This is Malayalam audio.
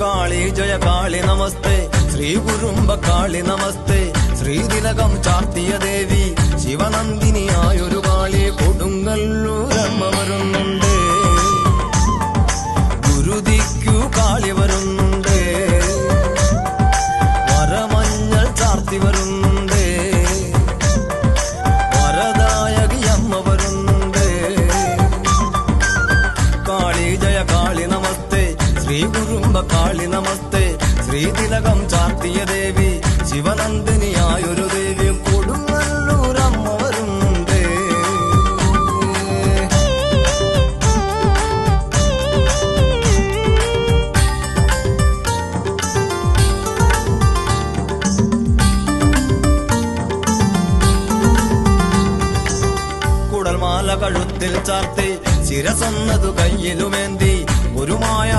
കാളി ജയ കാളി നമസ്തേ. ശ്രീ കുറുമ്പ കാളി നമസ്തേ ശ്രീതിലകം ചാർത്തിയ ദേവി ശിവനന്ദിനിയായൊരു കാളി കൊടുങ്ങല്ലൂരമ്മ വരുന്നുണ്ട്. ഗുരുതിക്കു കാളി വരുന്നുണ്ട്. വരമഞ്ഞൾ ചാർത്തി വരുന്നുണ്ട് ശ്രീ കുറുമ്പ കാളി നമസ്തേ ശ്രീതിലകം ചാർത്തിയ ദേവി ശിവനന്ദിനിയായൊരു ദേവി കൊടുങ്ങല്ലൂരമ്മ വരുന്നുണ്ട് കുടൽമാല കഴുത്തിൽ ചാർത്തി ശിരസന്നതു കയ്യിലുമേന്തി മായാരൂപിണിയായി